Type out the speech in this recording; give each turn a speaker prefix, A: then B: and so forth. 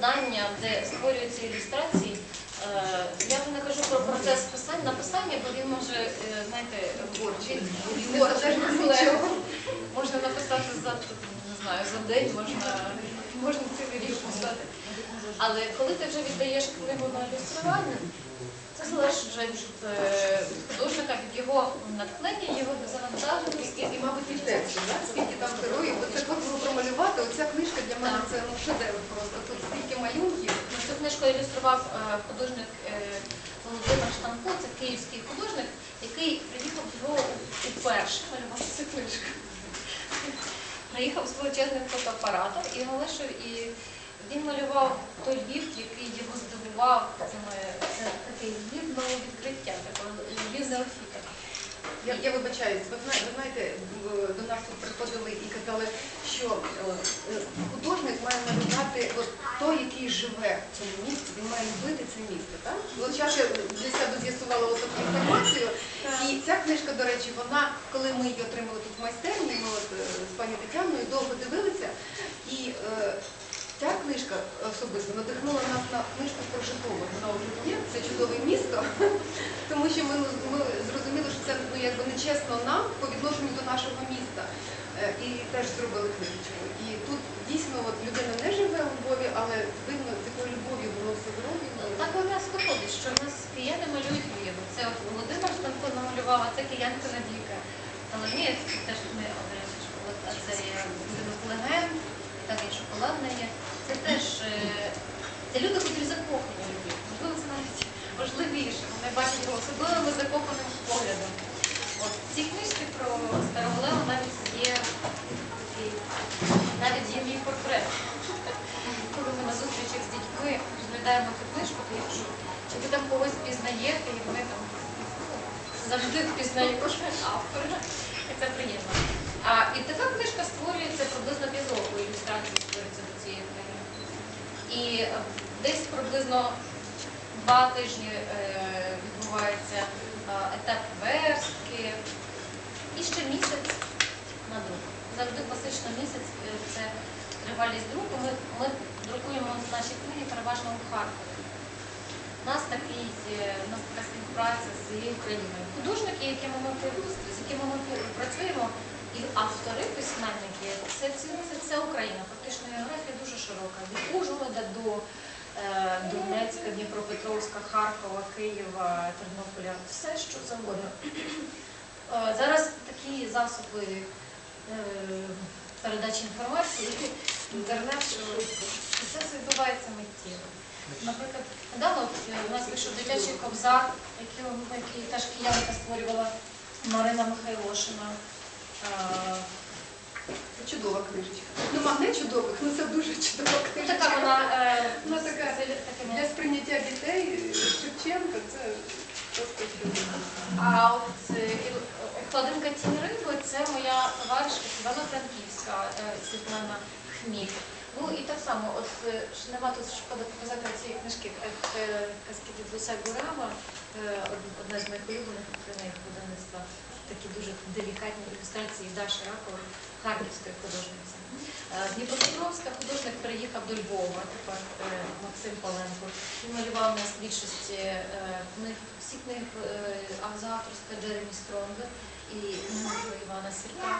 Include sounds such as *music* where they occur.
A: Завдання, де створюються ілюстрації. Е, Я вже не кажу про процес писання, написання, бо він може, е, знаєте, він, не від. Можна написати за не знаю, за день, можна, можна цілий рік писати. Але коли ти вже віддаєш книгу на ілюстрування, це залежить вже від е, художника, від його натхнення, його завантаженості.
B: І, мабуть, і тексту, скільки там героїв, бо це коли промалювати, оця книжка для мене це шедевр просто. Тут стільки малюнків.
A: Ну, Цю книжку ілюстрував е, художник е, Володимир Штанко, це київський художник, який приїхав Львов уперше малювати цю книжку. Приїхав з величезним фотоапаратом і залишив, і він малював той Львів, який його здивував. Це такий Львів нового відкриття, такого Львів неофіта.
B: Я, я вибачаюсь, ви ви знаєте, до нас тут приходили і казали, що е, художник має малювати живе місті, він має любити це місто. Так? От зараз я для себе з'ясувала таку інформацію. І ця книжка, до речі, вона, коли ми її отримали тут в майстерні, ми от е, з пані Тетяною довго дивилися. І е, ця книжка особисто надихнула нас на книжку про Житомир. Вона вже є, це чудове місто. *laughs* Тому що ми, ми зрозуміли, що це ну, якби нечесно нам по відношенню до нашого міста. Е, І теж зробили книжечку. І тут дійсно от, людина не живе у Львові, але видно такою любов'ю воно все зроблено.
A: Так у нас виходить, що в нас кияни малюють Львів. Це от Володимир Штанко намалював, а це киянка Надійка. Соломія, це теж ми ж, от, а це є будинок легенд, там і шоколадна є. Це теж е, це люди, котрі закохані Львів. Можливо, це навіть важливіше. Вони бачать його особливим і закоханим поглядом. От в цій книжці про Староголеву навіть є навіть є мій портрет. Коли ми на зустрічах з дітьми розглядаємо цю книжку, то якщо чи ви там когось впізнаєте, і вони там завжди впізнають автора, і це приємно. А і така книжка створюється приблизно півроку, ілюстрації створюються до цієї книги. І е, десь приблизно два тижні е, відбувається е, етап верстки, і ще місяць на друк. Завжди класично місяць це тривалість друку. Ми, ми друкуємо наші книги переважно у Харкові. У нас такий, у нас така співпраця з цією Україною. Художники, якими ми, з якими ми працюємо, і автори, письменники, це, це, це Україна. Фактично географія дуже широка. Від Ужгорода до е, Донецька, Дніпропетровська, Харкова, Києва, Тернополя, все що завгодно. Е, Зараз такі засоби е, передачі інформації, інтернет, що процес відбувається миттєво. Наприклад, недавно е, у нас вийшов дитячий кобзар, який, який теж киянка створювала Марина Михайлошина.
B: Це чудова книжечка. Нема не чудових, ну це дуже чудова
A: Ну,
B: книжечка.
A: така вона е,
B: Вона така Для сприйняття дітей Шевченка це просто чудово.
A: А от е, і- «Тінь риби це моя товаришка з Івано-Франківська е, Світлана Хміль. Ну і так само, от е, нема тут шкода показати цієї книжки е, е, казки дідуся Гурама, одна з моїх улюблених книг видавництва. Такі дуже делікатні ілюстрації Даші Ракової, харківської художниці. Дніпропетровська художник переїхав до Львова, тепер Максим Паленко. Він малював нас більшість е, книг, всі книги а за авторства Джеремі Стронга і Івана Сірка.